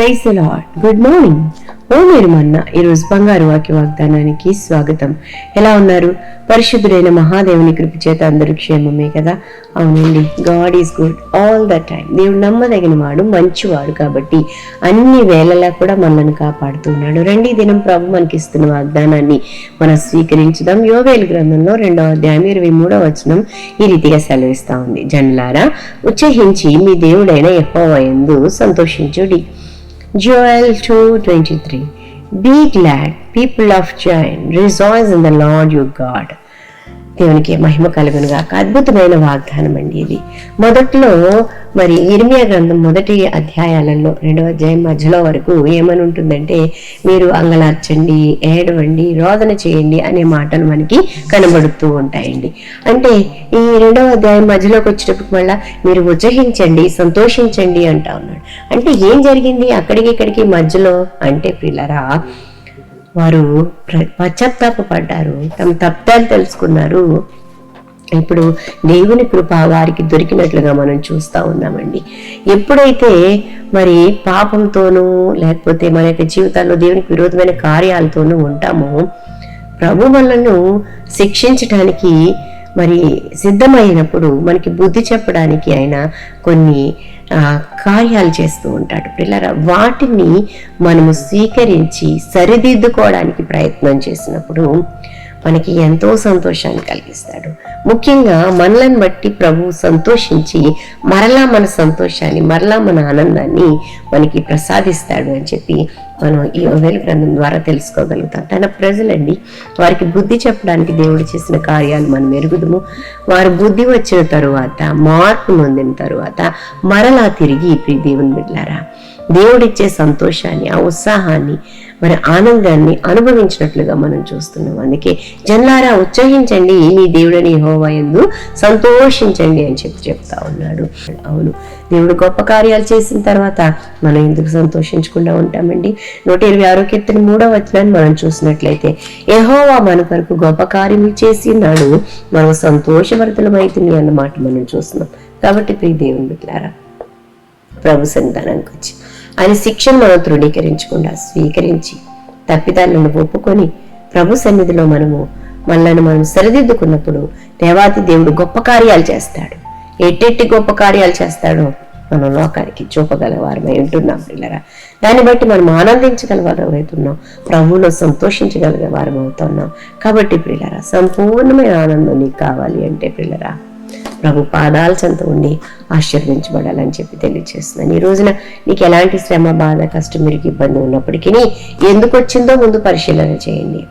Praise Lord good morning. ఓ మీరు మొన్న ఈరోజు బంగారు వాక్య వాగ్దానానికి స్వాగతం. ఎలా ఉన్నారు? పరిశుద్ధుడైన మహాదేవుని కృప చేత అందరూ క్షేమమే కదా? అవునండి. God is good all the time దేవుడు నమ్మదగిన వాడు మంచివాడు కాబట్టి అన్ని వేళలా కూడా మనల్ని కాపాడుతున్నాడు రండి రెండీ దినం ప్రభు మనకి ఇస్తున్న వాగ్దానాన్ని మనం స్వీకరించుదాం. యోవేలు గ్రంథంలో రెండవ అధ్యాయం ఇరవై మూడవ వచనం ఈ రీతిగా సెలవిస్తా ఉంది. జనులారా ఉత్సహించి మీ దేవుడైన యెహోవాయందు సంతోషించుడి. Joel 2:23 Be glad, people of Zion, rejoice in the Lord your God. దేవునికి మహిమ కలుగునుగాక. అద్భుతమైన వాగ్దానం అండి ఇది. మొదట్లో మరి ఇర్మియా గ్రంథం మొదటి అధ్యాయాలలో రెండవ అధ్యాయం మధ్యలో వరకు ఏమని ఉంటుందంటే మీరు అంగలార్చండి ఏడవండి రోదన చేయండి అనే మాటలు మనకి కనబడుతూ ఉంటాయండి. అంటే ఈ రెండవ అధ్యాయం మధ్యలోకి వచ్చేటప్పుడు మళ్ళా మీరు ఉత్సహించండి సంతోషించండి అంటా ఉన్నాడు. అంటే ఏం జరిగింది అక్కడికి ఇక్కడికి మధ్యలో? అంటే పిల్లరా వారు పశ్చాత్తాపడ్డారు తమ తప్పాలు తెలుసుకున్నారు. ఇప్పుడు దేవుని కృప వారికి దొరికినట్లుగా మనం చూస్తూ ఉన్నామండి. ఎప్పుడైతే మరి పాపంతోనూ లేకపోతే మన యొక్క జీవితాల్లో దేవునికి విరోధమైన కార్యాలతోనూ ఉంటామో ప్రభు మనను శిక్షించటానికి మరి సిద్ధమైనప్పుడు మనకి బుద్ధి చెప్పడానికి ఆయన కొన్ని కార్యాలు చేస్తూ ఉంటాడు. పిల్లరా వాటిని మనము స్వీకరించి సరిదిద్దుకోవడానికి ప్రయత్నం చేసినప్పుడు మనకి ఎంతో సంతోషాన్ని కలిగిస్తాడు. ముఖ్యంగా మనలను బట్టి ప్రభు సంతోషించి మరలా మన సంతోషాన్ని మరలా మన ఆనందాన్ని మనకి ప్రసాదిస్తాడు అని చెప్పి మనం ఈ యోవేలు గ్రంథం ద్వారా తెలుసుకోగలుగుతాం. తన ప్రజలండి వారికి బుద్ధి చెప్పడానికి దేవుడు చేసిన కార్యాలు మనం ఎరుగుదుము. వారు బుద్ధి వచ్చిన తరువాత మార్పు నొందిన తరువాత మరలా తిరిగి ప్రీ దేవుని బిడ్డారా దేవుడిచ్చే సంతోషాన్ని ఆ ఉత్సాహాన్ని మరి ఆనందాన్ని అనుభవించినట్లుగా మనం చూస్తున్నాం. అందుకే జన్లారా ఉత్సహించండి మీ దేవుడని హోవాయందు సంతోషించండి అని చెప్పి చెప్తా ఉన్నాడు. అవును దేవుడు గొప్ప కార్యాలు చేసిన తర్వాత మనం ఎందుకు సంతోషించకుండా ఉంటామండి? నూట ఇరవై ఆరో కీర్తన మూడో వచనాన్ని మనం చూసినట్లయితే ఏహోవా మన కొరకు గొప్ప కార్యములు చేసినాడు మనం సంతోషభరితలమైతుంది అన్నమాట మనం చూస్తున్నాం. కాబట్టి ప్రియ దేవుని బిడ్డలారా ప్రభు సంతానానికి వచ్చి ఆయన శిక్షను మనం తృణీకరించకుండా స్వీకరించి తప్పిదాలను ఒప్పుకొని ప్రభు సన్నిధిలో మనము మనల్ని మనం సరిదిద్దుకున్నప్పుడు దేవాతి దేవుడు గొప్ప కార్యాలు చేస్తాడు. ఎట్టెట్టి గొప్ప కార్యాలు చేస్తాడో మనం లోకానికి చూపగల వారమై ఉంటున్నాం పిల్లరా. దాన్ని బట్టి మనం ఆనందించగల వారం అవుతున్నాం ప్రభువులో సంతోషించగలిగే వారం అవుతున్నాం కాబట్టి పిల్లరా సంపూర్ణమైన ఆనందం నీకు కావాలి అంటే పిల్లరా ప్రభు పాదాల చెంత ఉండి ఆశీర్వించబడాలని చెప్పి తెలియజేస్తున్నాను ఈ రోజున నీకు ఎలాంటి శ్రమ బాధ కష్టం మీకు ఇబ్బంది ఉన్నప్పటికీ ఎందుకు వచ్చిందో ముందు పరిశీలన చేయండి.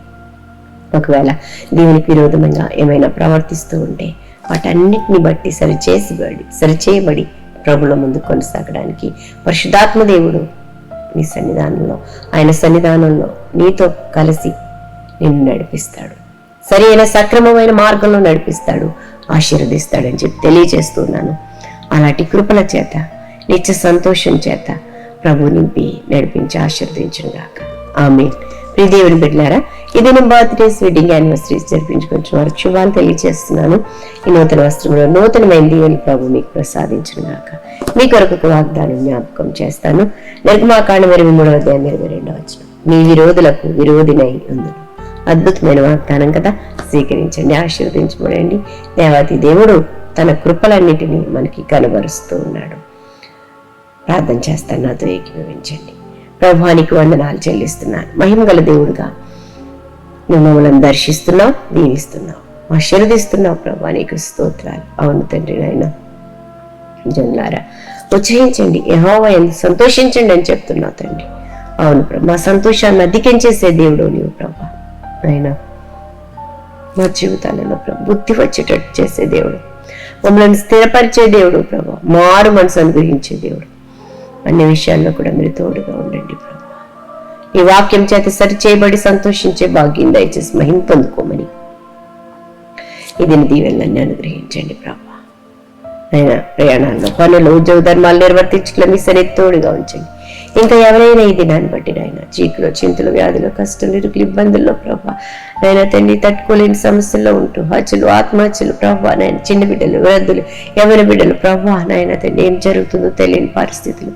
ఒకవేళ దేవునికి విరోధంగా ఏమైనా ప్రవర్తిస్తూ ఉంటే వాటన్నిటిని బట్టి సరిచేసిబడి సరిచేయబడి ప్రభుల ముందు కొనసాగడానికి పరిశుధాత్మ దేవుడు నీ సన్నిధానంలో ఆయన సన్నిధానంలో నీతో కలిసి నిన్ను నడిపిస్తాడు. సరి సక్రమమైన మార్గంలో నడిపిస్తాడు. ఆశీర్వదిస్తాడని చెప్పి తెలియజేస్తున్నాను. అలాంటి కృపల చేత నిత్య సంతోషం చేత ప్రభు నింపి నడిపించి ఆశీర్వదించను గాక. ఆమె ప్రియదేవుని బిడ్డారా ఇది నేను బర్త్డేస్ వెడ్డింగ్ యానివర్సరీస్ జరిపించుకుంటున్న వారు శుభాలు తెలియజేస్తున్నాను. ఈ నూతన వస్త్రంలో నూతనమైన దీవెని ప్రభు మీకు ప్రసాదించను గాక. మీ కొరకు ఒక వాగ్దానం జ్ఞాపకం చేస్తాను. నిర్గమాకాండం ఇరవై మూడవ అధ్యాయం ఇరవై రెండవ వచ్చిన మీ విరోధులకు విరోధినై ఉంది అద్భుతమైన వాగ్దానం కదా. స్వీకరించండి ఆశీర్వదించబడండి. దేవాతి దేవుడు తన కృపలన్నిటినీ మనకి కనబరుస్తూ ఉన్నాడు. ప్రార్థన చేస్తాను నాతో ఏకీభవించండి. ప్రభానికి వందనాలు చెల్లిస్తున్నాను. మహిమగల దేవుడుగా నువ్వు మమ్మల్ని దర్శిస్తున్నావు దీవిస్తున్నావు. ఆశీర్వదిస్తున్నావు ప్రభా నీకు స్తోత్రాలు. అవును తండ్రి నాయన జన్లారా ఉత్సహించండి యహోవా ఎంత సంతోషించండి అని చెప్తున్నావు తండ్రి. అవును ప్రభా మా సంతోషాన్ని అధికించేసే దేవుడు నీవు ప్రభా. అయినా మా జీవితాలలో ప్రభు. బుద్ధి వచ్చేటట్టు చేసే దేవుడు. మమ్మల్ని స్థిరపరిచే దేవుడు ప్రభు. మారు మనసు అనుగ్రహించే దేవుడు. అన్ని విషయాల్లో కూడా మీరు తోడుగా ఉండండి ప్రభు. ఈ వాక్యం చేత సరి చేయబడి సంతోషించే భాగ్యం దయచేసి మహిమ పొందుకోమని. ఇది దీవెనలన్నీ అనుగ్రహించండి ప్రభు. అయినా ప్రయాణాల్లో పనులు ఉద్యోగ ధర్మాలు నిర్వర్తించడం మీ సరే తోడుగా ఉంచండి. ఇంకా ఎవరైనా ఈ దినాన్ని బట్టి నాయన చీకులో చింతలు వ్యాధులు కష్టం ఇరుకులు ఇబ్బందుల్లో ప్రభా నాయన తండ్రి తట్టుకోలేని సమస్యల్లో ఉంటూ హత్యలు ఆత్మహత్యలు ప్రభా నాయన చిన్న బిడ్డలు వృద్ధులు ఎవరి బిడ్డలు ప్రభా నాయన తండ్రి ఏం జరుగుతుందో తెలియని పరిస్థితులు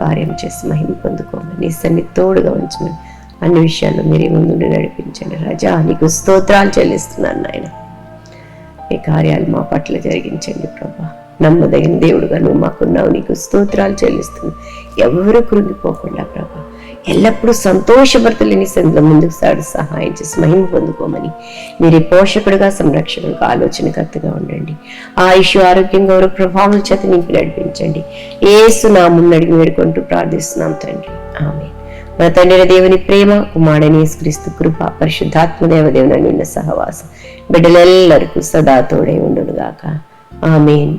కార్యం చేసి మహిమ పొందుకోమని నీ సన్ని తోడుగా ఉంచమని అన్ని విషయాల్లో మీరే ముందుండి నడిపించండి. రాజా నీకు స్తోత్రాలు చెల్లిస్తున్నాను నాయన. ఈ కార్యాలు మా పట్ల జరిగించండి ప్రభా. నమ్మదగిన దేవుడుగా నువ్వు మాకున్నావు. నీకు స్తోత్రాలు చెల్లిస్తున్నావు ఎవరు కృంగిపోకుండా ప్రభా ఎల్లప్పుడూ సంతోషభర్తలేని సందులో ముందుకు సాడు సహాయం చేసి మహిమ పొందుకోమని. మీరు పోషకుడుగా సంరక్షకుడుగా ఆలోచనకర్తగా ఉండండి. ఆయుష్ ఆరోగ్యం గౌరవ ప్రభావం చేత నింపి నడిపించండి. ఏసు నా ముందడిగి వేడుకుంటూ ప్రార్థిస్తున్నాం తండ్రి. ఆమె మన తండ్రి దేవుని ప్రేమ కుమారుని క్రీస్తు కృప పరిశుద్ధాత్మ దేవదేవుని నిన్న సహవాసం. బిడ్డలెల్లరికూ సదా తోడే ఉండునుగాక. Amen.